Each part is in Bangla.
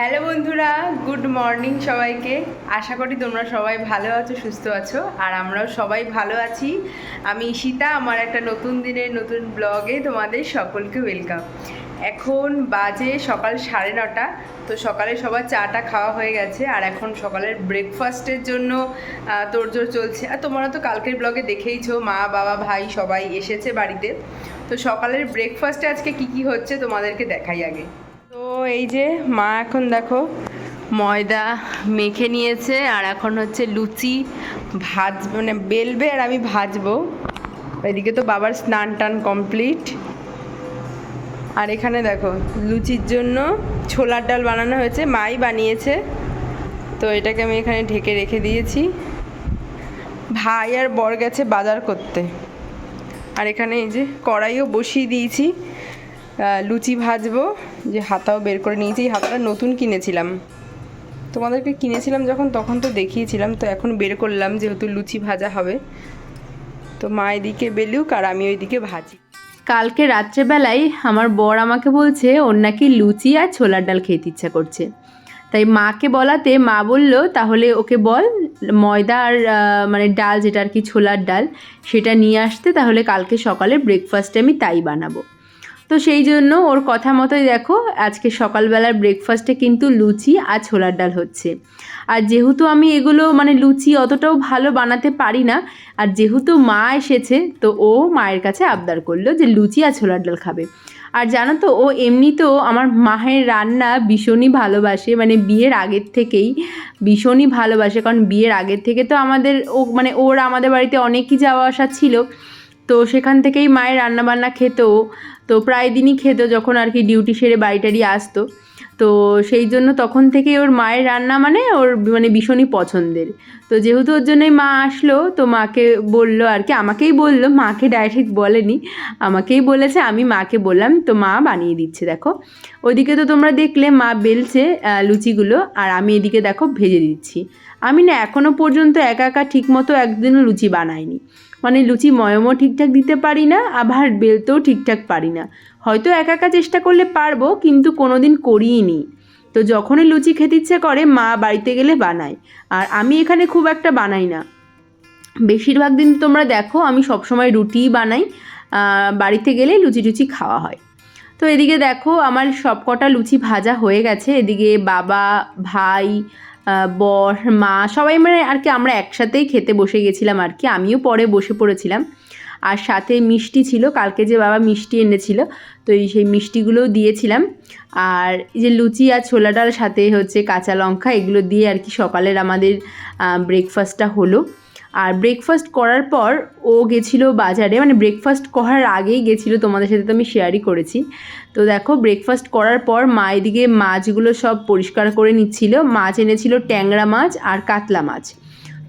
হ্যালো বন্ধুরা, গুড মর্নিং সবাইকে। আশা করি তোমরা সবাই ভালো আছো, সুস্থ আছো, আর আমরাও সবাই ভালো আছি। আমি ঈশিতা, আমার একটা নতুন দিনের নতুন ব্লগে তোমাদের সকলকে ওয়েলকাম এখন বাজে সকাল সাড়ে নটা, তো সকালে সবার চাটা খাওয়া হয়ে গেছে, আর এখন সকালের ব্রেকফাস্টের জন্য তোড়জোড় চলছে। আর তোমরা তো কালকের ব্লগে দেখেইছো, মা, বাবা, ভাই সবাই এসেছে বাড়িতে। তো সকালের ব্রেকফাস্টে আজকে কি কি হচ্ছে তোমাদেরকে দেখাই আগে। এই যে মা এখন দেখো ময়দা মেখে নিয়েছে, আর এখন হচ্ছে লুচি ভাজ মানে বেলবে আর আমি ভাজবো। এদিকে তো বাবার স্নান টান কমপ্লিট। আর এখানে দেখো লুচির জন্য ছোলার ডাল বানানো হয়েছে, মাই বানিয়েছে। তো এটাকে আমি এখানে ঢেকে রেখে দিয়েছি। ভাই আর বর গেছে বাজার করতে। আর এখানে এই যে কড়াইও বসিয়ে দিয়েছি। লুচি ভাজবো, যে হাতাও বের করে নিয়েছি, এই হাতাটা নতুন কিনেছিলাম। তোমাদেরকে কিনেছিলাম যখন, তখন তো দেখিয়েছিলাম, তো এখন বের করলাম যেহেতু লুচি ভাজা হবে। তো মা এদিকে বেলুক আর আমি ওইদিকে ভাজি। কালকে রাত্রেবেলায় আমার বর আমাকে বলছে, ওর নাকি লুচি আর ছোলার ডাল খেতে ইচ্ছা করছে। তাই মাকে বলাতে মা বলল, তাহলে ওকে বল, ময়দা আর মানে ডাল যেটা আর কি ছোলার ডাল, সেটা নিয়ে আসতে, তাহলে কালকে সকালে ব্রেকফাস্টে আমি তাই বানাবো। তো সেই জন্য ওর কথা মতোই দেখো, আজকে সকালবেলার ব্রেকফাস্টে কিন্তু লুচি আর ছোলার ডাল হচ্ছে। আর যেহেতু আমি এগুলো মানে লুচি অতটাও ভালো বানাতে পারি না, আর যেহেতু মা এসেছে, তো ও মায়ের কাছে আবদার করল যে লুচি আর ছোলার ডাল খাবে। আর জানো তো, ও এমনিতেও আমার মায়ের রান্না ভীষণই ভালোবাসে মানে বিয়ের আগের থেকেই ভীষণই ভালোবাসে, কারণ বিয়ের আগের থেকে তো আমাদের ও মানে ওর আমাদের বাড়িতে অনেকই যাওয়া আসা ছিল। তো সেখান থেকেই মায়ের রান্নাবান্না খেত। তো প্রায় দিনই খেত যখন আর কি ডিউটি সেরে বাড়ি টাড়ি আসতো। তো সেই জন্য তখন থেকে ওর মায়ের রান্না মানে ওর মানে ভীষণই পছন্দের। তো যেহেতু ওর জন্যই মা আসলো, তো মাকে বলল আর কি, আমাকেই বলল, মাকে ডাইরেক্ট বলেনি। আমাকেই বলেছে, আমি মাকে বললাম, তো মা বানিয়ে দিচ্ছে দেখো। ওইদিকে তো তোমরা দেখলে মা বেলছে লুচিগুলো, আর আমি এদিকে দেখো ভেজে দিচ্ছি। আমি না এখনও পর্যন্ত একা একা ঠিকমতো একদিনও লুচি বানাইনি। মানে লুচি ময়মও ঠিকঠাক দিতে পারি না, আবার বেলতেও ঠিকঠাক পারি না। হয়তো একা একা চেষ্টা করলে পারব, কিন্তু কোনো দিন করিই নি তো যখনই লুচি খেতে ইচ্ছে করে, মা বাড়িতে গেলে বানায়। আর আমি এখানে খুব একটা বানাই না। বেশিরভাগ দিন তোমরা দেখো, আমি সবসময় রুটিই বানাই। বাড়িতে গেলে লুচি টুচি খাওয়া হয়। তো এদিকে দেখো, আমার সব কটা লুচি ভাজা হয়ে গেছে। এদিকে বাবা, ভাই বর, মা, সবাই মানে আর কি আমরা একসাথেই খেতে বসে গেছিলাম আর কি। আমিও পরে বসে পড়েছিলাম। আর সাথে মিষ্টি ছিল, কালকে যে বাবা মিষ্টি এনেছিল, তো এই সেই মিষ্টিগুলোও দিয়েছিলাম। আর এই যে লুচি আর ছোলা ডাল, সাথে হচ্ছে কাঁচা লঙ্কা, এগুলো দিয়ে আর কি সকালের আমাদের ব্রেকফাস্টটা হলো। আর ব্রেকফাস্ট করার পর ও গেছিল বাজারে মানে ব্রেকফাস্ট করার আগেই গেছিল তোমাদের সাথে তো আমি শেয়ারই করেছি। তো দেখো ব্রেকফাস্ট করার পর মা এদিকে মাছগুলো সব পরিষ্কার করে নিচ্ছিল। মাছ এনেছিল ট্যাংরা মাছ আর কাতলা মাছ।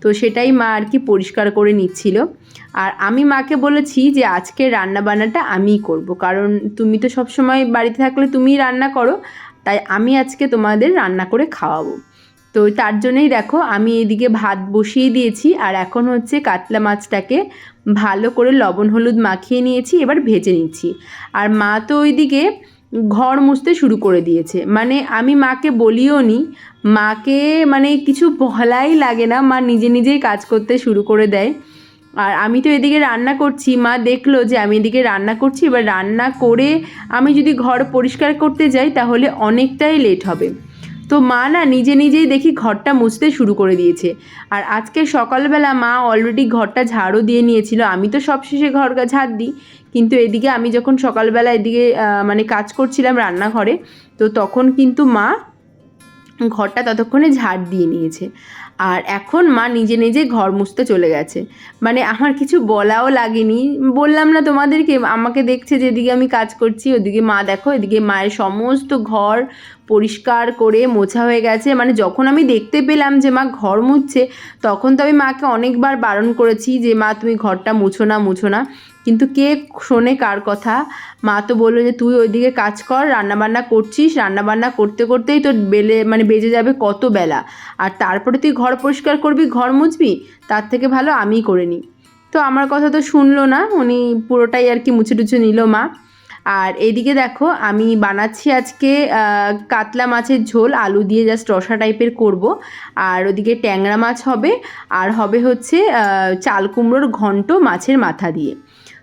তো সেটাই মা আর কি পরিষ্কার করে নিচ্ছিল। আর আমি মাকে বলেছি যে আজকে রান্না বান্নাটা আমিই করব, কারণ তুমি তো সব সময় বাড়িতে থাকলে তুমিই রান্না করো, তাই আমি আজকে তোমাদের রান্না করে খাওয়াবো। তো তার জন্যই দেখো আমি এদিকে ভাত বসিয়ে দিয়েছি, আর এখন হচ্ছে কাতলা মাছটাকে ভালো করে লবণ হলুদ মাখিয়ে নিয়েছি, এবার ভেজে নিচ্ছি। আর মা তো ওইদিকে ঘর মুছতে শুরু করে দিয়েছে। মানে আমি মাকে বলিও নি, মাকে মানে কিছু বলাই লাগে না, মা নিজে নিজেই কাজ করতে শুরু করে দেয়। আর আমি তো এদিকে রান্না করছি, মা দেখল যে আমি এদিকে রান্না করছি, এবার রান্না করে আমি যদি ঘর পরিষ্কার করতে যাই তাহলে অনেকটাই লেট হবে। তো মা না নিজে নিজেই দেখি ঘরটা মুছতে শুরু করে দিয়েছে। আর আজকে সকালবেলা মা অলরেডি ঘরটা ঝাড়ও দিয়ে নিয়েছিল। আমি তো সবশেষে ঘর ঝাড় দিই। কিন্তু এদিকে আমি যখন সকালবেলা এদিকে মানে কাজ করছিলাম রান্নাঘরে, তো তখন কিন্তু মা ঘরটা ততক্ষণে ঝাড় দিয়ে নিয়েছে। আর এখন মা নিজে নিজে ঘর মুছতে চলে গেছে। মানে আমার কিছু বলাও লাগেনি। বললাম না তোমাদেরকে, আমাকে দেখছে যেদিকে আমি কাজ করছি, ওদিকে মা দেখো, এদিকে মায়ের সমস্ত ঘর পরিষ্কার করে মোছা হয়ে গেছে। মানে যখন আমি দেখতে পেলাম যে মা ঘর মুছছে, তখন তো আমি মাকে অনেকবার বারণ করেছি যে, মা, তুমি ঘরটা মুছো না মুছো না। কিন্তু কে শোনে কার কথা? মা তো বলল যে, তুই ওইদিকে কাজ কর, রান্নাবান্না করছিস, রান্নাবান্না করতে করতেই তোর বেলে মানে বেজে যাবে কত বেলা। আর তারপরে তুই ঘর পরিষ্কার করবি, ঘর মুছবি? তার থেকে ভালো আমিই করে নিই। তো আমার কথা তো শুনলো না, উনি পুরোটাই আর কি মুছে টুছে নিল মা। আর এদিকে দেখো, আমি বানাচ্ছি আজকে কাতলা মাছের ঝোল, আলু দিয়ে জাস্ট রসা টাইপের করব। আর ওদিকে ট্যাংরা মাছ হবে, আর হবে হচ্ছে চাল কুমড়োর ঘন্ট মাছের মাথা দিয়ে।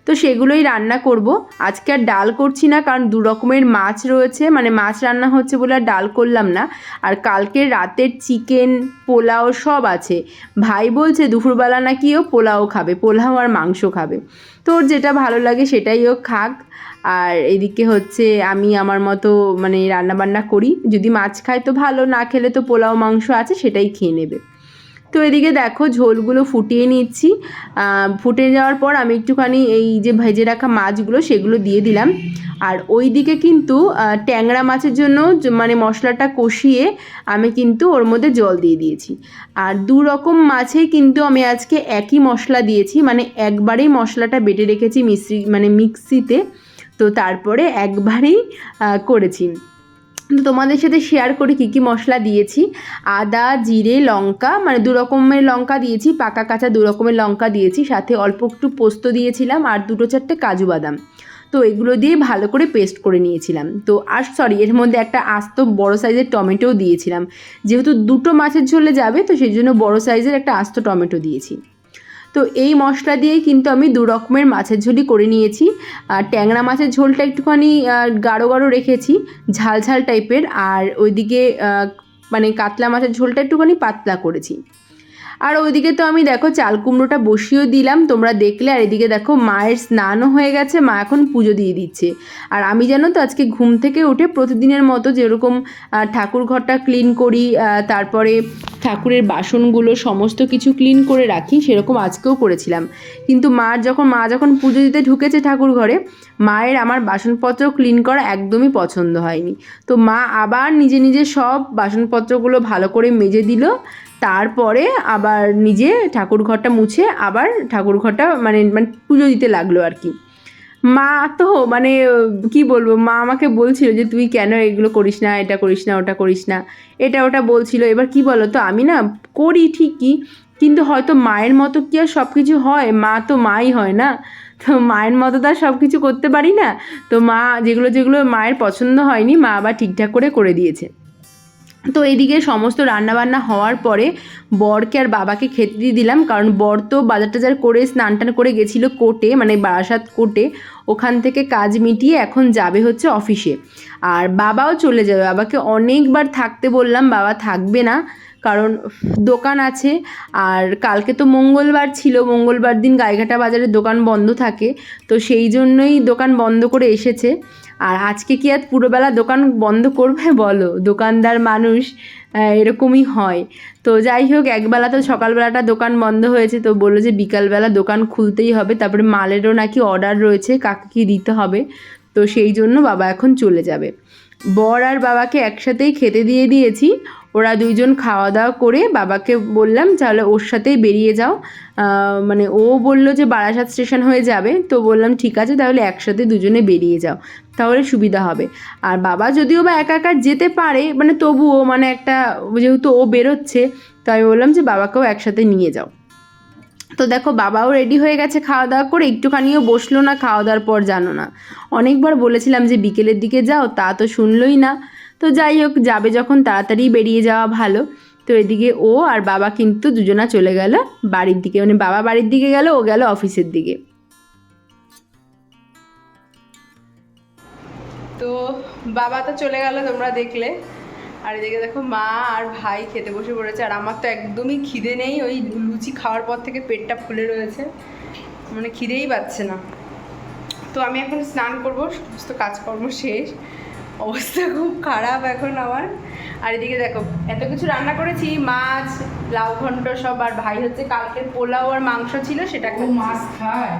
তো সেগুলোই রান্না করব। আজকে আর ডাল করছি না, কারণ দু রকমের মাছ রয়েছে। মানে মাছ রান্না হচ্ছে বলে আর ডাল করলাম না। আর কালকে রাতের চিকেন, পোলাও সব আছে। ভাই বলছে দুপুরবেলা নাকি ও পোলাও খাবে, পোলাও আর মাংস খাবে। তো ওর যেটা ভালো লাগে সেটাই ও খাক। আর এদিকে হচ্ছে আমি আমার মতো মানে রান্নাবান্না করি। যদি মাছ খায় তো ভালো, না খেলে তো পোলাও, মাংস আছে সেটাই খেয়ে নেবে। তো এদিকে দেখো ঝোলগুলো ফুটিয়ে নিচ্ছি। ফুটে যাওয়ার পর আমি একটুখানি এই যে ভেজে রাখা মাছগুলো সেগুলো দিয়ে দিলাম। আর ওই দিকে কিন্তু ট্যাংরা মাছের জন্য মানে মশলাটা কষিয়ে আমি কিন্তু ওর মধ্যে জল দিয়ে দিয়েছি। আর দু রকম মাছেই কিন্তু আমি আজকে একই মশলা দিয়েছি মানে একবারেই মশলাটা বেটে রেখেছি মিশ্রি মানে মিক্সিতে। তো তারপরে একবারেই করেছি। তোমাদের সাথে শেয়ার করি কী কী মশলা দিয়েছি? আদা, জিরে, লঙ্কা মানে দু রকমের লঙ্কা দিয়েছি, পাকা কাঁচা দু রকমের লঙ্কা দিয়েছি, সাথে অল্প একটু পোস্ত দিয়েছিলাম আর দুটো চারটে কাজু বাদাম। তো এগুলো দিয়ে ভালো করে পেস্ট করে নিয়েছিলাম। তো আর সরি এর মধ্যে একটা আস্ত বড় সাইজের টমেটোও দিয়েছিলাম। যেহেতু দুটো মাছের ঝোলে যাবে, তো সেই জন্য বড় সাইজের একটা আস্ত টমেটো দিয়েছি। তো এই মশলা দিয়েই কিন্তু আমি দু রকমের মাছের ঝোলই করে নিয়েছি। আর ট্যাংরা মাছের ঝোলটা একটুখানি গাঢ় গাঢ় রেখেছি, ঝাল ঝাল টাইপের আর ওইদিকে মানে কাতলা মাছের ঝোলটা একটুখানি পাতলা করেছি। আর ওইদিকে তো আমি দেখো চাল কুমড়োটা বসিয়েও দিলাম, তোমরা দেখলে। আর এদিকে দেখো মায়ের স্নানও হয়ে গেছে, মা এখন পুজো দিয়ে দিচ্ছে। আর আমি জানো তো আজকে ঘুম থেকে উঠে প্রতিদিনের মতো যেরকম ঠাকুর ঘরটা ক্লিন করি তারপরে ঠাকুরের বাসনগুলো সমস্ত কিছু ক্লিন করে রাখি, সেরকম আজকেও করেছিলাম। কিন্তু মার যখন, মা যখন পুজো দিতে ঢুকেছে ঠাকুর ঘরে মায়ের আমার বাসনপত্র ক্লিন করা একদমই পছন্দ হয়নি। তো মা আবার নিজে নিজে সব বাসনপত্রগুলো ভালো করে মেজে দিল। তারপরে আবার নিজে ঠাকুর ঘরটা মুছে আবার ঠাকুর ঘরটা মানে মানে পুজো দিতে লাগল আর কি। মা তো মানে কি বলব, মা আমাকে বলছিল যে তুই কেন এগুলো করিস না, এটা করিস না, ওটা করিস না। এটা ওটা বলছিল। এবার কি বলো তো আমি না করি ঠিকই কিন্তু হয়তো মায়ের মতো কি আর সব কিছু হয়? মা তো মাই হয় না। তো মায়ের মতো তো আর সব কিছু করতে পারি না। তো মা যেগুলো যেগুলো মায়ের পছন্দ হয়নি, মা আবার ঠিকঠাক করে করে দিয়েছে। তো এদিকে সমস্ত রান্নাবান্না হওয়ার পরে বরকে আর বাবাকে খেতে দিয়ে দিলাম, কারণ বর তো বাজার টাজার করে স্নান টান করে গেছিল কোর্টে মানে বারাসাত কোর্টে, ওখান থেকে কাজ মিটিয়ে এখন যাবে হচ্ছে অফিসে। আর বাবাও চলে যাবে, বাবাকে অনেকবার থাকতে বললাম, বাবা থাকবে না, কারণ দোকান আছে, আর কালকে তো মঙ্গলবার ছিল, মঙ্গলবার দিন গাইঘাটা বাজারে দোকান বন্ধ থাকে, তো সেই জন্যই দোকান বন্ধ করে এসেছে। আর আজকে কি আর পুরোবেলা দোকান বন্ধ করবে বলো? দোকানদার মানুষ এরকমই হয়। তো যাই হোক, একবেলা তো সকালবেলাটা দোকান বন্ধ হয়েছে, তো বলল যে বিকালবেলা দোকান খুলতেই হবে। তারপরে মালেরও নাকি অর্ডার রয়েছে, কাকে কি দিতে হবে? তো সেই জন্য বাবা এখন চলে যাবে। বর আর বাবাকে একসাথেই খেতে দিয়ে দিয়েছি। ওরা দুইজন খাওয়া দাওয়া করে বাবাকে বললাম তাহলে ওর সাথেই বেরিয়ে যাও। মানে ও বলল যে বারাসাত স্টেশন হয়ে যাবে। তো বললাম, ঠিক আছে, তাহলে একসাথে দুজনে বেরিয়ে যাও। তাহলে সুবিধা হবে। আর বাবা যদিও বা একা একা যেতে পারে মানে তবুও মানে একটা যেহেতু ও বেরোচ্ছে তো আমি বললাম যে বাবাকেও একসাথে নিয়ে যাও। তো দেখো, বাবাও রেডি হয়ে গেছে খাওয়া দাওয়া করে, একটুখানিও বসল না খাওয়া দাওয়ার পর জানো না। অনেকবার বলেছিলাম যে বিকেলের দিকে যাও, তা তো শুনলোই না। তো যাই হোক, যাবে যখন তাড়াতাড়ি বেরিয়ে যাওয়া ভালো। তো এদিকে ও আর বাবা কিন্তু দুজনা চলে গেল বাড়ির দিকে মানে বাবা বাড়ির দিকে গেল, ও গেল অফিসের দিকে। তো বাবা তো চলে গেল তোমরা দেখলে। আর এদিকে দেখো মা আর ভাই খেতে বসে পড়েছে। আর আমার তো একদমই খিদে নেই ওই লুচি খাওয়ার পর থেকে পেটটা ফুলে রয়েছে। মানে খিদেই পাচ্ছে না। তো আমি এখন স্নান করব সমস্ত কাজকর্ম শেষ। অবস্থা খুব খারাপ এখন আমার। আর এদিকে দেখো এত কিছু রান্না করেছি মাছ লাউ ঘন্ট সব। আর ভাই হচ্ছে কালকের পোলাও আর মাংস ছিল সেটা ও মাছ খায়?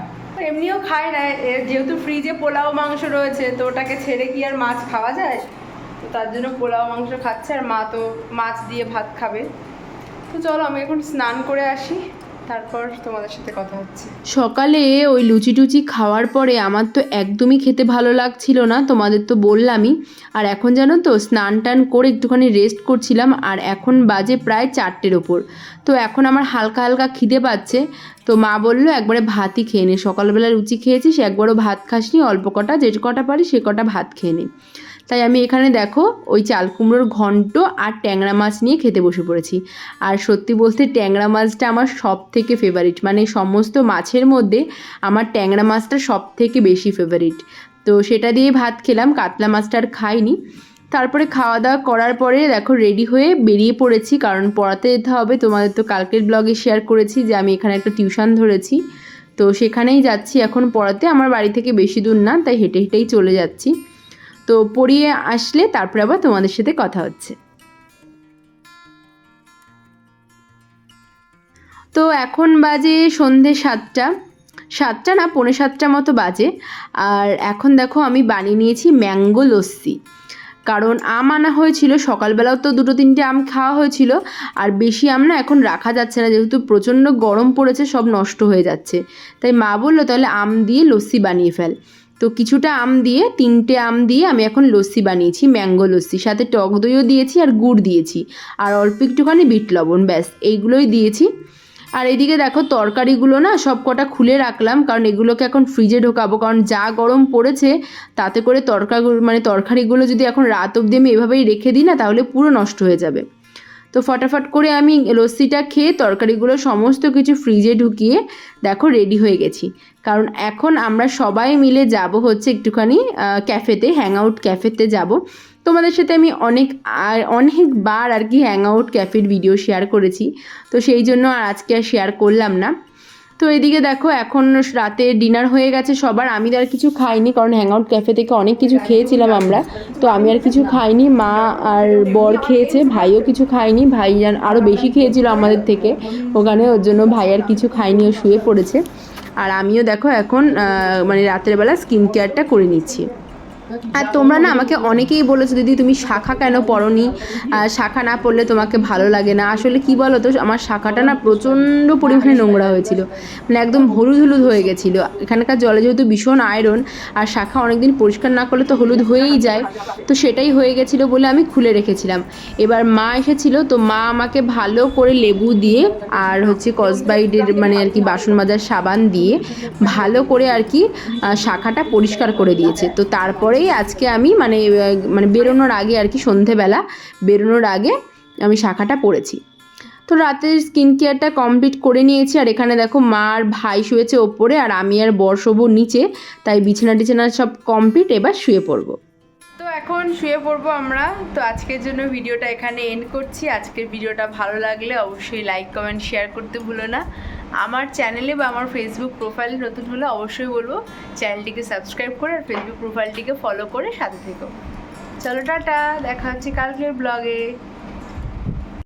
এমনিও খায় না। যেহেতু ফ্রিজে পোলাও মাংস রয়েছে, তো ওটাকে ছেড়ে কি আর মাছ খাওয়া যায়? তো তার জন্য পোলাও মাংস খাচ্ছে আর মা তো মাছ দিয়ে ভাত খাবে। তো চলো আমি এখন স্নান করে আসি। তারপর তোমাদের সাথে কথা হচ্ছে। সকালে ওই লুচি টুচি খাওয়ার পরে আমার তো একদমই খেতে ভালো লাগছিল না, তোমাদের তো বললামই। আর এখন জানো তো স্নান টান করে একটুখানি রেস্ট করছিলাম, আর এখন বাজে প্রায় চারটের ওপর। তো এখন আমার হালকা হালকা খিদে পাচ্ছে, তো মা বলল একবারে ভাতই খেয়ে নে। সকালবেলা লুচি খেয়েছিস, একবারও ভাত খাসনি, অল্প কটা, যে কটা পারি সে কটা ভাত খেয়ে নে। তাই আমি এখানে দেখো ওই চাল কুমড়োর ঘন্ট আর ট্যাংরা মাছ নিয়ে খেতে বসে পড়েছি। আর সত্যি বলতে ট্যাংরা মাছটা আমার সব থেকে ফেভারিট মানে সমস্ত মাছের মধ্যে আমার ট্যাংরা মাছটা সব থেকে বেশি ফেভারিট তো সেটা দিয়ে ভাত খেলাম, কাতলা মাছটা আর খাইনি। তারপরে খাওয়া দাওয়া করার পরে দেখো রেডি হয়ে বেরিয়ে পড়েছি, কারণ পড়াতে যেতে হবে। তোমাদের তো কালকের ব্লগে শেয়ার করেছি যে আমি এখানে একটা টিউশন ধরেছি। তো সেখানেই যাচ্ছি। এখন পড়াতে আমার বাড়ি থেকে বেশি দূর না, তাই হেঁটে হেঁটেই চলে যাচ্ছি। তো পড়িয়ে আসলে তারপরে আবার তোমাদের সাথে কথা হচ্ছে। তো এখন বাজে সন্ধে সাতটা। সাতটা না, পৌনে সাতটা মতো বাজে। আর এখন দেখো আমি বানিয়ে নিয়েছি ম্যাঙ্গো লস্যি। কারণ আম আনা হয়েছিল, সকালবেলাও তো দুটো তিনটে আম খাওয়া হয়েছিল। আর বেশি আম না এখন রাখা যাচ্ছে না, যেহেতু প্রচণ্ড গরম পড়েছে, সব নষ্ট হয়ে যাচ্ছে। তাই মা বলল, তাহলে আম দিয়ে লস্যি বানিয়ে ফেল। তো কিছুটা আম দিয়ে, তিনটে আম দিয়ে আমি এখন লস্যি বানিয়েছি, ম্যাঙ্গো লস্যি। সাথে টক দইও দিয়েছি আর গুড় দিয়েছি। আর অল্প একটুখানি বিট লবণ, ব্যাস, এইগুলোই দিয়েছি। আর এদিকে দেখো তরকারিগুলো না সব কটা খুলে রাখলাম, কারণ এগুলোকে এখন ফ্রিজে ঢোকাবো। কারণ যা গরম পড়েছে, তাতে করে তরকারিগুলো মানে তরকারিগুলো যদি এখন রাত অবধি আমি এভাবেই রেখে দিই না, তাহলে পুরো নষ্ট হয়ে যাবে। তো ফটাফট করে আমি লস্যিটা খেয়ে তরকারিগুলো সমস্ত কিছু ফ্রিজে ঢুকিয়ে দেখো রেডি হয়ে গেছি। কারণ এখন আমরা সবাই মিলে যাব হচ্ছে একটুখানি ক্যাফেতে হ্যাং আউট ক্যাফেতে যাব। তোমাদের সাথে আমি অনেক, আর অনেকবার আর কি হ্যাং আউট ক্যাফের ভিডিও শেয়ার করেছি। তো সেই জন্য আর আজকে আর শেয়ার করলাম না। তো এদিকে দেখো, এখন রাতে ডিনার হয়ে গেছে সবার। আমি আর কিছু খাইনি, কারণ হ্যাং আউট ক্যাফে থেকে অনেক কিছু খেয়েছিলাম আমরা। তো আমি আর কিছু খাইনি, মা আর বর খেয়েছে, ভাইও কিছু খায়নি ভাই আরও বেশি খেয়েছিল আমাদের থেকে। ওখানে ওর জন্য ভাই আর কিছু খায়নি ও শুয়ে পড়েছে। আর আমিও দেখো এখন মানে রাতের বেলা স্কিন কেয়ারটা করে নিচ্ছি। আর তোমরা না আমাকে অনেকেই বলেছ, দিদি, তুমি শাখা কেন পড়নি? শাখা না পড়লে তোমাকে ভালো লাগে না। আসলে কি বলো তো আমার শাখাটা না প্রচণ্ড পরিমাণে নোংরা হয়েছিল। মানে একদম হলুদ হলুদ হয়ে গেছিল। এখানকার জলে যেহেতু ভীষণ আয়রন আর শাখা অনেকদিন পরিষ্কার না করলে তো হলুদ হয়েই যায়। তো সেটাই হয়ে গেছিল বলে আমি খুলে রেখেছিলাম। এবার মা এসেছিল, তো মা আমাকে ভালো করে লেবু দিয়ে, আর হচ্ছে কসবাইডের মানে আর কি বাসন মাজার সাবান দিয়ে, ভালো করে আর কি শাখাটা পরিষ্কার করে দিয়েছে। তো তারপরেই আজকে আমি মানে মানে বেরোনোর আগে আর কি সন্ধেবেলা বেরোনোর আগে আমি শাখাটা পরেছি। তো রাতের স্কিন কেয়ারটা কমপ্লিট করে নিয়েছি আর এখানে দেখো মা আর ভাই শুয়েছে ওপরে আর আমি আর বর শোবো নিচে, তাই বিছানা টিছানা সব কমপ্লিট এবার শুয়ে পড়ব। তো এখন শুয়ে পড়ব আমরা। তো আজকের জন্য ভিডিওটা এখানে এন্ড করছি। আজকের ভিডিওটা ভালো লাগলে অবশ্যই লাইক কমেন্ট শেয়ার করতে ভুলো না। আমার চ্যানেলে বা আমার ফেসবুক প্রোফাইল নতুন হলে অবশ্যই বলব চ্যানেলটিকে সাবস্ক্রাইব করে আর ফেসবুক প্রোফাইলটিকে ফলো করে সাথে থেকো। চলো, টাটা। দেখা হচ্ছে কালকের ব্লগে